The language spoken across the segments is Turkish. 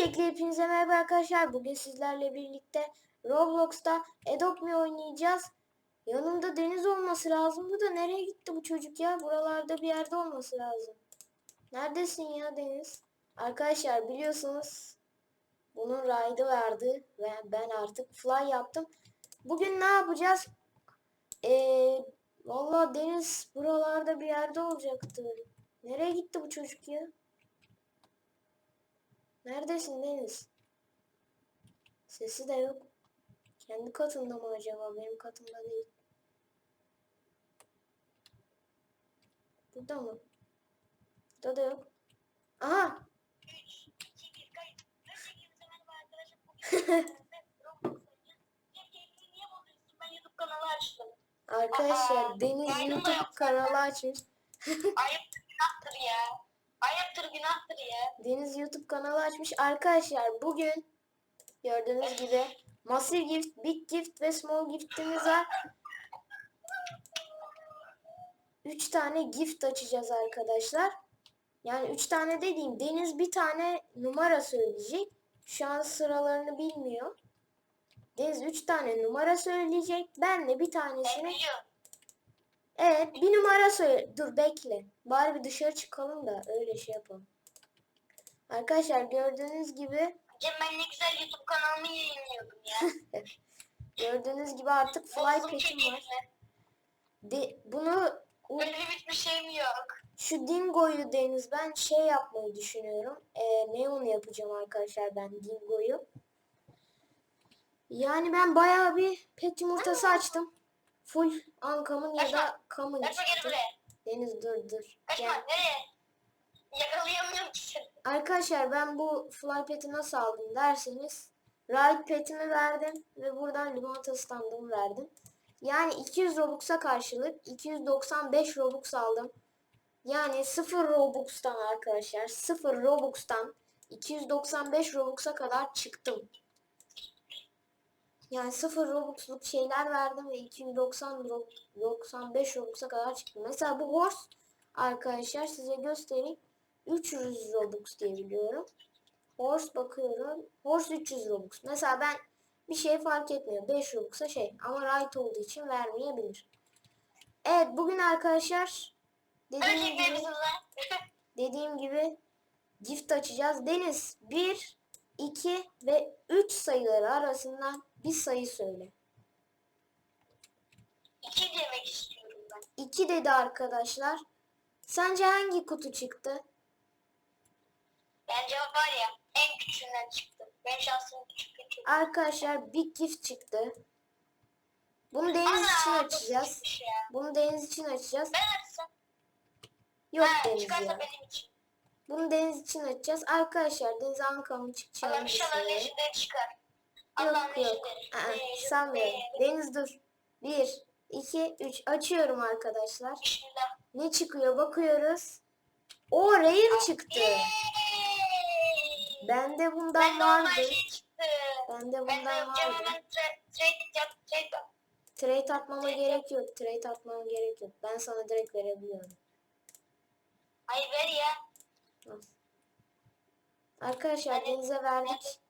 Öncelikle hepinize merhaba arkadaşlar. Bugün sizlerle birlikte Roblox'ta Adopt oynayacağız. Yanımda Deniz olması lazım. Bu da nereye gitti bu çocuk ya? Buralarda bir yerde olması lazım. Neredesin ya Deniz? Arkadaşlar biliyorsunuz bunun ride'ı vardı ve ben artık fly yaptım. Bugün ne yapacağız? Ee, Valla Deniz buralarda bir yerde olacaktı. Nereye gitti bu çocuk ya? Neredesin Deniz? Sesi de yok. Kendi katında mı acaba? Benim katımda değil. Burada mı? Burada da yok. Aha! 3, 2, 1, kayıt. Öncelikle merhaba arkadaşlar. Deniz YouTube kanalı açmış. Ayıptır günahtır ya. Günahtır ya. Deniz YouTube kanalı açmış. Arkadaşlar bugün gördüğünüz gibi Massive Gift, Big Gift ve Small Gift'imiz var. 3 tane gift açacağız arkadaşlar. Yani 3 tane dediğim Deniz bir tane numara söyleyecek. Şu an sıralarını bilmiyor. Deniz 3 tane numara söyleyecek. Ben de bir Ben tanesini biliyorum. Evet bir numara söyle. Dur bekle. Bari bir dışarı çıkalım da öyle şey yapalım. Arkadaşlar gördüğünüz gibi Cem ben ne güzel YouTube kanalımı yayınlıyordum ya. gördüğünüz gibi artık fly petim var. De, bunu Öyle hiçbir şeyim yok. şu dingoyu Deniz ben şey yapmayı düşünüyorum. Ee, neon yapacağım arkadaşlar ben dingoyu. Yani ben bayağı bir pet yumurtası açtım. Full ankamın ya da kamın Kaçma geri çıktı. buraya. Deniz dur dur. Kaçma Gel. nereye? Yakalayamıyorum ki seni. Arkadaşlar ben bu fly pet'i nasıl aldım derseniz ride pet'imi verdim ve buradan limonata standımı verdim. Yani 200 Robux'a karşılık 295 Robux aldım. Yani 0 Robux'tan arkadaşlar 0 Robux'tan 295 Robux'a kadar çıktım. Yani 0 Robux'luk şeyler verdim ve 290 Ro- 95 Robux'a kadar çıktım. Mesela bu horse arkadaşlar size göstereyim. 300 Robux diye biliyorum. Horse bakıyorum. Horse 300 Robux. Mesela ben bir şey fark etmiyor. 5 Robux'a şey ama right olduğu için vermeyebilir. Evet bugün arkadaşlar dediğim gibi, dediğim gibi gift açacağız. Deniz 1, 2 ve 3 sayıları arasından bir sayı söyle. iki demek istiyorum ben. 2 dedi arkadaşlar. Sence hangi kutu çıktı? Bence var ya en küçüğünden çıktı. Benim şansım küçük küçük. Arkadaşlar Big Gift çıktı. Bunu Deniz için Ana, açacağız. çıkmış ya. Bunu Deniz için açacağız. Ben açsam. Yok ha, Deniz ya. benim için. Bunu Deniz için açacağız. Arkadaşlar Deniz Allah çıkacağını düşünüyorum. leşinden çıkar. Yok yok. Aa, Leşinden. sanmıyorum. Deniz dur. 1, 2, 3. Açıyorum arkadaşlar. Ne çıkıyor bakıyoruz. O Rare çıktı. Yeeey. Bende bundan Ben vardı. şey çıktı. Bende Ben de bundan vardı. trade atmama gerek yok. Trade atmama gerek yok. Ben sana direkt verebiliyorum. Hayır ver ya. Arkadaşlar. Deniz'e verdik.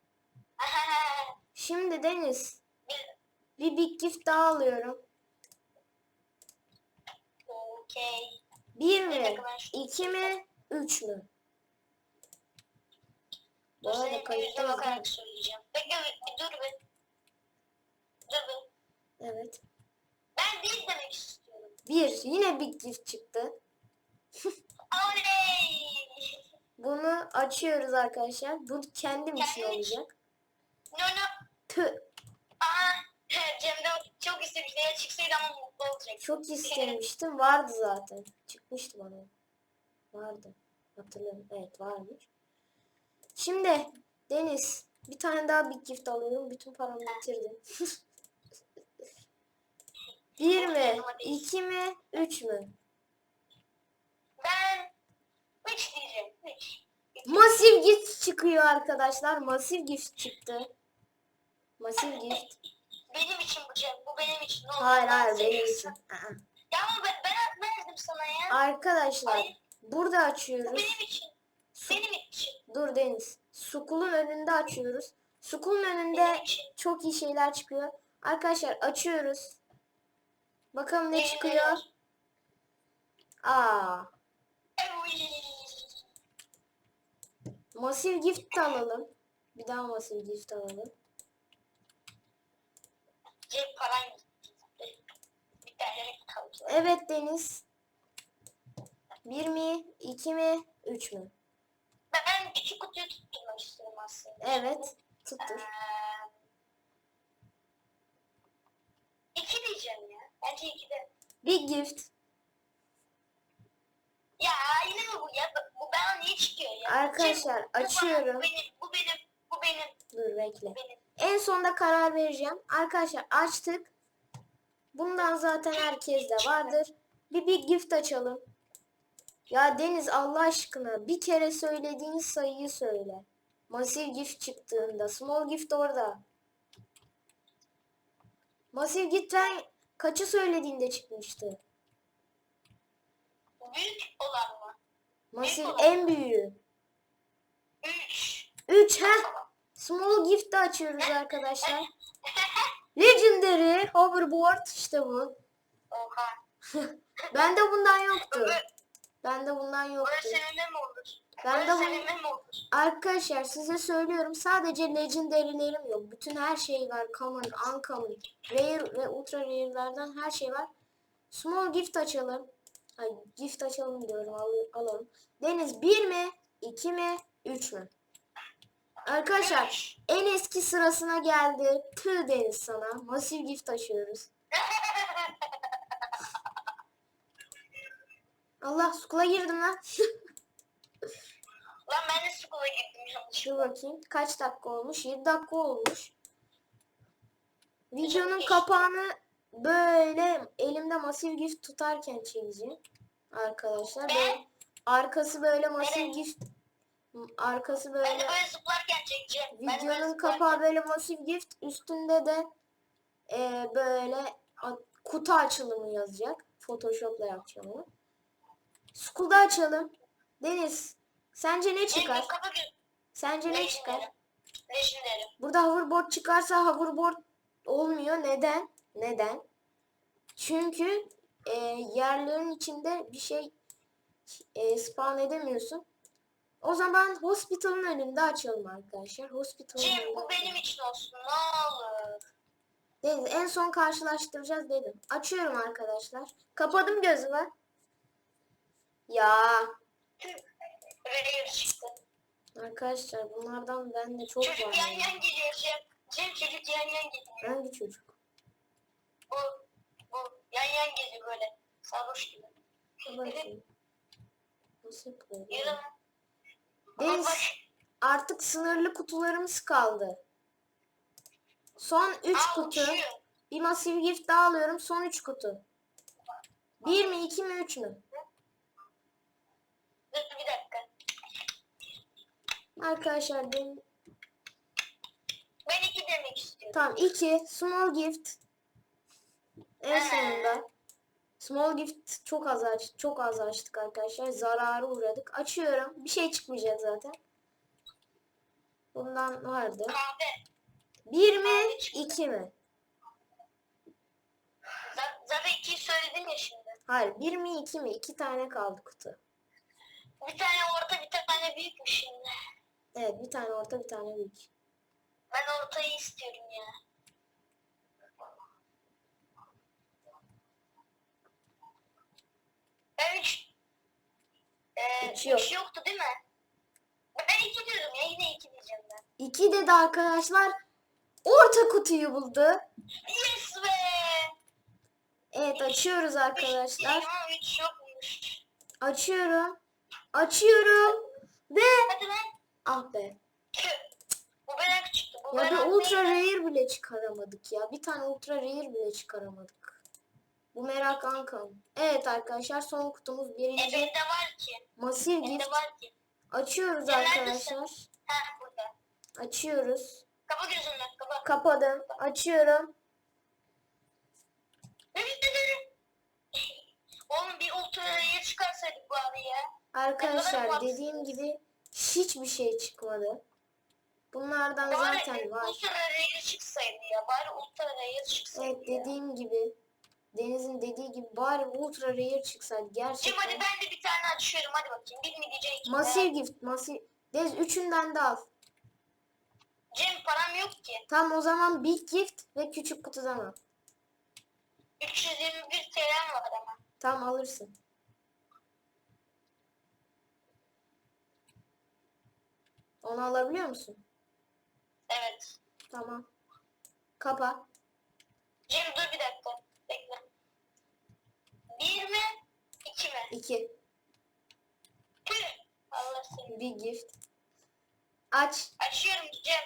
Şimdi Deniz bir Big Gift daha alıyorum. Okey. Bir Bir mi? iki mi? Üç mü? Değil mi? bakarak söyleyeceğim. Bekle bir, bir dur bir. Dur bir. Evet. Ben bir demek istiyorum. Bir. Yine Big Gift çıktı. Oley! Bunu açıyoruz arkadaşlar. Bu için Kendim için. olacak. Tüh. Aa, Cem'de çok istemişti ya çıksaydı ama mutlu olacak. Çok istemiştim. Vardı zaten. Çıkmıştı bana. Vardı. Hatırlıyorum. Evet varmış. Şimdi Deniz bir tane daha Big Gift alıyorum. Bütün paramı bitirdim. Bir mi? iki mi? Üç mü? Ben 3 diyeceğim. 3. Masif gift çıkıyor arkadaşlar. Masif gift çıktı. Masif gift. Benim için bu Cem. Bu benim için. Ne olur, Hayır hayır benim için. Aa. Ya ama ben, ben verdim sana ya. Arkadaşlar Hayır. burada Bu açıyoruz. benim için. Su- Benim için. Dur Deniz. Sukulun önünde açıyoruz. Sukulun önünde Benim çok iyi şeyler çıkıyor. Arkadaşlar açıyoruz. Bakalım ne Benim çıkıyor. var. Aa, masif gift alalım. Bir daha masif gift alalım. Cep paran gitti. Bir tane kaldı. Evet Deniz. Bir mi, iki mi, üç mü? Ben küçük kutuyu tutturmak istiyorum aslında. Evet. Tuttur. Ee, iki diyeceğim ya. Bence iki de. Big gift. Ya yine mi bu ya? Bu bana niye çıkıyor ya? Arkadaşlar, Cep, bu bana, açıyorum. Bu benim, bu benim, bu benim, Dur bekle. benim. En sonda karar vereceğim. Arkadaşlar açtık. Bundan zaten herkes de vardır. Bir big gift açalım. Ya Deniz Allah aşkına bir kere söylediğin sayıyı söyle. Massive gift çıktığında. Small gift orada. Massive gift ben kaçı söylediğinde çıkmıştı? Büyük olan mı? Massive en büyüğü. Üç. 3 heh. Small gift de açıyoruz arkadaşlar. Legendary hoverboard işte bu. Oha. Bende bundan yoktu. Bu- Bende bundan yoktu. Burası mi olur? Ben de bu-? Arkadaşlar size söylüyorum sadece legendary'lerim yok. Bütün her şey var. Common, uncommon, rare ve ultra rare'lerden her şey var. Small gift açalım. Ay gift açalım diyorum al- alalım. Deniz 1 mi? 2 mi? 3 mü? Arkadaşlar en eski sırasına geldi. Tüh Deniz sana. Masif gift açıyoruz. Allah sukula girdim lan. Lan ben de skula gittim yanlış. Dur bakayım. Kaç dakika olmuş? 7 dakika olmuş. Videonun kapağını böyle elimde masif gift tutarken çekeceğim. Arkadaşlar. Böyle, arkası böyle masif gift arkası Ben de böyle böyle zıplarken çekeceğim. Böyle videonun kapağı böyle masif gift üstünde de e, böyle kutu açılımı yazacak. Photoshop'la yapacağım onu. School'da açalım. Deniz sence ne çıkar? Sence ne çıkar? Burada hoverboard çıkarsa hoverboard olmuyor. Neden? Neden? Çünkü e, yerlerin içinde bir şey e, spawn edemiyorsun. O zaman hospital'ın önünde açalım arkadaşlar. Hospital'ın Cem bu benim için olsun ne olur. Deniz, en son karşılaştıracağız dedim. Açıyorum arkadaşlar. Kapadım gözümü. Ya çıktı. arkadaşlar bunlardan bende çok Çocuk var. yan ya. yan geliyor Cem. Cem çocuk yan yan geliyor. Hangi çocuk? Bu, bu yan yan geliyor böyle. Sarhoş gibi. Dur bakayım. Nasıl yapılıyor? Yürü. Deniz artık sınırlı kutularımız kaldı. Son 3 al, kutu. Bir masif gift daha alıyorum. Son 3 kutu. 1 mi 2 mi 3 mü? Dur bir dakika. Arkadaşlar benim Ben iki demek istiyorum. tamam 2 small gift. En sonunda small gift çok az aç çok az açtık arkadaşlar. Zarara uğradık. Açıyorum. Bir şey çıkmayacak zaten. Bundan vardı. Kahve. 1 mi 2 mi? Z- Zaten ikiyi söyledin ya şimdi. Hayır 1 mi 2 mi? 2 tane kaldı kutu. Bir tane orta bir tane büyükmüş şimdi. Evet bir tane orta bir tane büyük. Ben ortayı istiyorum ya. 2 yok. 3 yoktu değil mi? Ben 2 diyorum ya yine 2 diyeceğim ben. 2 dedi arkadaşlar. Orta kutuyu buldu. Yes be. Evet açıyoruz arkadaşlar. 3 yokmuş. Açıyorum. Açıyorum. Ve Hadi lan. ah be. Bu bana çıktı. Bu ya bir ultra rare bile çıkaramadık ya. Bir tane ultra rare bile çıkaramadık. Bu merak ankam. Evet arkadaşlar son kutumuz birinci. bende var ki. Masif Bende gift. var ki. Açıyoruz neredesin? arkadaşlar. Ha burada. Açıyoruz. Kapa gözünü kapa. Kapadım. Açıyorum. Oğlum bir ultra rare çıkarsaydık bari ya. Arkadaşlar dediğim gibi hiçbir şey çıkmadı. Bunlardan Bari zaten var. Ultra Rare çıksaydı ya. Bari Ultra Rare çıksaydı Evet ya. dediğim gibi Deniz'in dediği gibi bari ultra rare çıksaydı Cem hadi gerçekten. ben de bir tane açıyorum hadi bakayım. Bir mi mi? Masif gift masif. Deniz üçünden de al. Cem param yok ki. Tam o zaman big gift ve küçük kutudan al. 321 TL'm var ama. Tam alırsın. Onu alabiliyor musun? Evet. Tamam. Kapa. Cem dur bir dakika. Bir mi? İki mi? 2. Tüh. Allah seni. Big gift. Aç. Açıyorum Cem.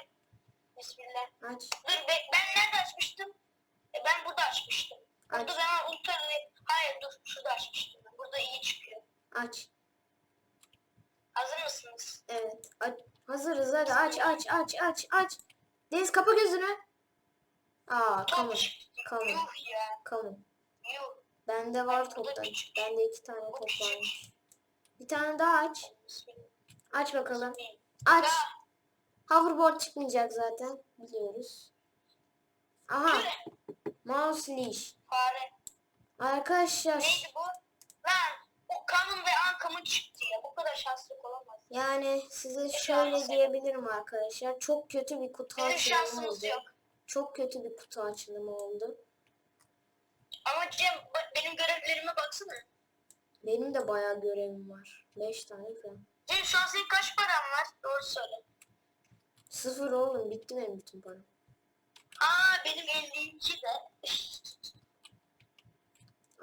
Bismillah. Aç. Dur be, ben nerede açmıştım? E, ben burada açmıştım. Burada Aç. ben ultra hayır dur şurada açmıştım. ben. Burada iyi çıkıyor. Aç. Hazır mısınız? Evet. Aç. Hazırız hadi aç aç aç aç aç. Deniz kapa gözünü. Aa. Yuh ya. Kamu. Yuh. Bende var küçük. Bende iki tane top varmış. Bir tane daha aç. Aç bakalım. Bismillah. Aç. Hoverboard çıkmayacak zaten. Biliyoruz. Aha. Mouse leash. Fare. Arkadaşlar Neydi bu? Lan o kanun ve ankamın çıktı ya. Bu kadar şanslık olamaz. yani size Şu şöyle diyebilirim arkadaşlar. Çok kötü bir kutu Bizim açılımı oldu. yok. Çok kötü bir kutu açılımı oldu. Ama Cem bak benim görevlerime baksana. Benim de bayağı görevim var. 5 tane falan. Cem şu an senin kaç paran var? Doğru söyle. Sıfır oğlum bitti benim bütün param. Aa benim 52 de.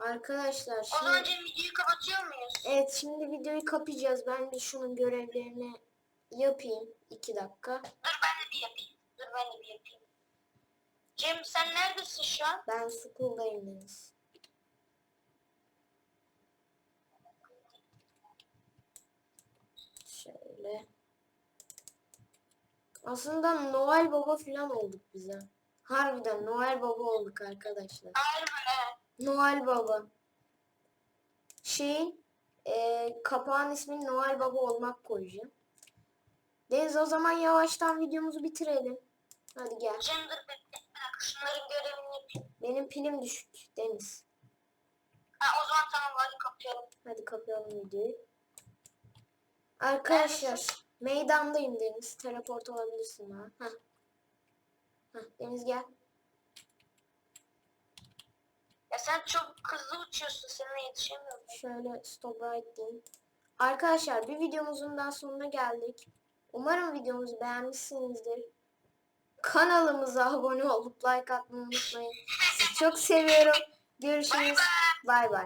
Arkadaşlar O zaman şimdi, Cem videoyu kapatıyor muyuz? evet şimdi videoyu kapayacağız. Ben bir şunun görevlerini yapayım. 2 dakika. Dur ben de bir yapayım. Dur ben de bir yapayım. Cem sen neredesin şu an? Ben school'dayım Deniz. Şöyle. Aslında Noel Baba falan olduk bize. Harbiden Noel Baba olduk arkadaşlar. Harbi Noel Baba. Şeyin e, kapağın ismini Noel Baba olmak koyacağım. Deniz o zaman yavaştan videomuzu bitirelim. Hadi gel. Cem dur dakika şunların görevini yapayım. Benim pilim düşük Deniz. Ha o zaman tamam hadi kapayalım. Hadi kapayalım videoyu. Arkadaşlar meydandayım Deniz. Teleport olabilirsin bana. Heh. Heh, Deniz gel. Ya sen çok hızlı uçuyorsun. Seninle yetişemiyorum. Şöyle stop right diyeyim. Arkadaşlar bir videomuzun daha sonuna geldik. Umarım videomuzu beğenmişsinizdir. Kanalımıza abone olup like atmayı unutmayın. Sizi çok seviyorum. Görüşürüz. Bay bay.